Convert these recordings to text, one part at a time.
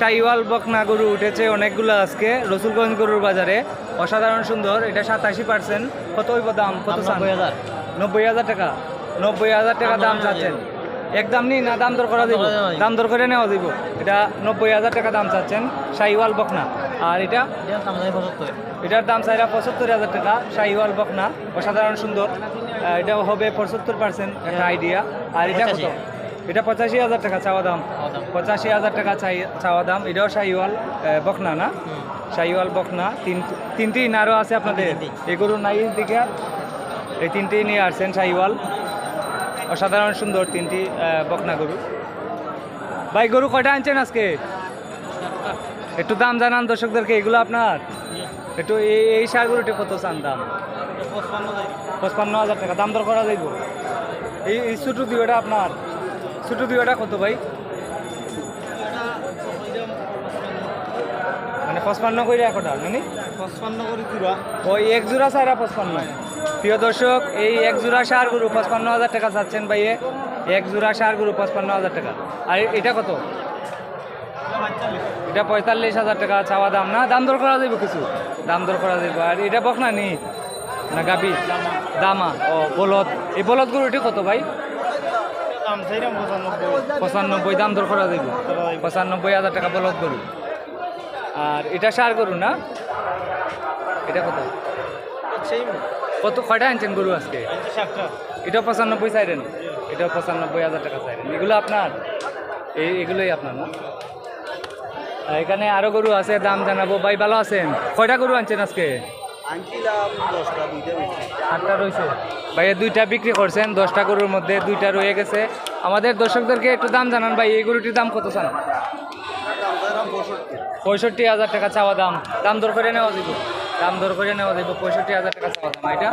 শাহিওয়াল বকনা গরু উঠেছে অনেকগুলো আজকে। রসুলগঞ্জ গরুর বাজারে। অসাধারণ সুন্দর এটা সাতাশি পার্সেন্ট। কত হইব দাম? কত নব্বই হাজার। টাকা। নব্বই হাজার টাকা দাম চাচ্ছেন। একদম নি না দাম দর করা দিব দাম দর করে নেওয়া দিব এটা নব্বই হাজার টাকা দাম চাচ্ছেন শাহিওয়াল বকনা। আর এটা? এটার দাম চাইরা পঁচাত্তর। হাজার টাকা শাহিওয়াল বকনা। অসাধারণ সুন্দর। এটা হবে পঁচাত্তর পার্সেন্ট একটা আইডিয়া আর এটা কত। এটা পঁচাশি হাজার টাকা চাওয়া দাম। পঁচাশি হাজার টাকা চাওয়া দাম। এটাও শাহিওয়াল বকনা না। শাহিওয়াল বকনা। তিন তিনটি আরও আছে আপনাদের। এগুলো নাই দিকে এই তিনটি নিয়ে আসছেন শাহিওয়াল। অসাধারণ সুন্দর তিনটি বকনা গরু। ভাই গরু কয়টা আনছেন আজকে? একটু দাম জানান দর্শকদেরকে এগুলো আপনার? একটু এই এই সার গরুটি কত চান দাম? পঁচপান্ন হাজার টাকা। দাম দর করা যাইব? এই ছোটো দুইটা আপনার? ছোটো দুইটা কত ভাই? মানে পঁচপান্ন করে একটা নানি পঁচপান্ন করে চূড়া ওই এক জোড়া সাইরা পঁচপান্ন। প্রিয় দর্শক এই এক জোড়া সার গরু পঁচপান্ন হাজার টাকা চাচ্ছেন ভাইয়ে। এক জোড়া সার গরু পঁচপান্ন হাজার টাকা। আর এটা কত? এটা পঁয়তাল্লিশ হাজার টাকা চাওয়া দাম। না দাম দর করা যাইব কিছু? দাম দর করা যাইব। আর এটা বক না? নি না গাবি দামা। ও বলদ। এই বলদ গরুটি কত ভাই? পঁচানব্বই। দাম দর করা যাইব। পঁচানব্বই হাজার টাকা বলদ গরু। আর এটা সার গরু না? এটা কত? কত কয়টা আনছেন গরু আজকে? এটা পঁচানব্বই চাইলেন এটা পঁচানব্বই হাজার টাকা চাইলেন এগুলো আপনার? এই এগুলোই আপনার না? এখানে আরও গরু আছে দাম জানাব। ভাই ভালো আছেন? কয়টা গরু আনছেন আজকে? আটটা রয়েছে। ভাইয়া দুইটা বিক্রি করছেন দশটা গরুর মধ্যে দুইটা রয়ে গেছে। আমাদের দর্শকদেরকে একটু দাম জানান ভাই এই গরুটির দাম কত চান? পঁয়ষট্টি হাজার টাকা চাওয়া দাম। দাম দর করে নেওয়া দিব দাম দর করে নেওয়া দিব পঁয়ষট্টি হাজার টাকা চাওয়া দাম। এটা?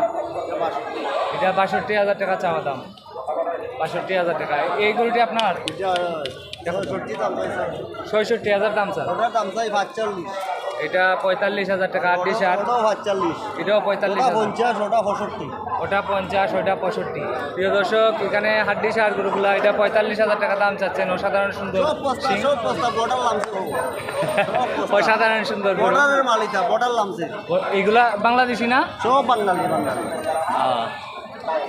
এটা বাষট্টি হাজার টাকা চাওয়া দাম। বাষট্টি হাজার টাকা। এই গরুটি আপনার? ছয়ষট্টি হাজার দাম স্যার। দাম চাই পাঁচচল্লিশ। এটা পঁয়তাল্লিশ হাজার টাকা আটটি সার ওটাও এটাও পঁয়তাল্লিশ পঞ্চাশ ওটা পঁয়ষট্টি। ওটা পঞ্চাশ ওটা পঁয়ষট্টি। প্রিয় দর্শক এখানে হাড্ডি সার গরুগুলো এটা পঁয়তাল্লিশ হাজার টাকা দাম চাচ্ছেন অসাধারণ সুন্দর অসাধারণ সুন্দর ও- এগুলা বাংলাদেশি না? সব বাঙালি বাঙালি।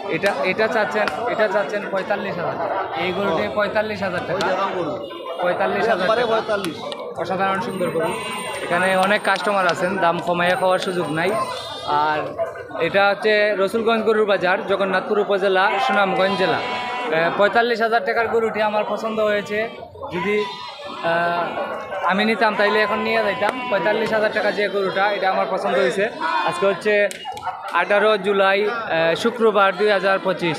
এটা এটা চাচ্ছেন এটা চাচ্ছেন পঁয়তাল্লিশ হাজার টাকা। এই গরুটি পঁয়তাল্লিশ হাজার টাকা। পঁয়তাল্লিশ হাজার পঁয়তাল্লিশ। অসাধারণ সুন্দর গরু। এখানে অনেক কাস্টমার আছেন, দাম কমাইয়া খাওয়ার সুযোগ নাই। আর এটা হচ্ছে রসুলগঞ্জ গরুর বাজার, জগন্নাথপুর উপজেলা, সুনামগঞ্জ জেলা। পঁয়তাল্লিশ হাজার টাকার গরুটি আমার পছন্দ হয়েছে। যদি আমি নিতাম তাইলে এখন নিয়ে যাইতাম। পঁয়তাল্লিশ হাজার টাকা যে গরুটা, এটা আমার পছন্দ হয়েছে। আজকে হচ্ছে আঠারো জুলাই শুক্রবার দুই হাজার পঁচিশ।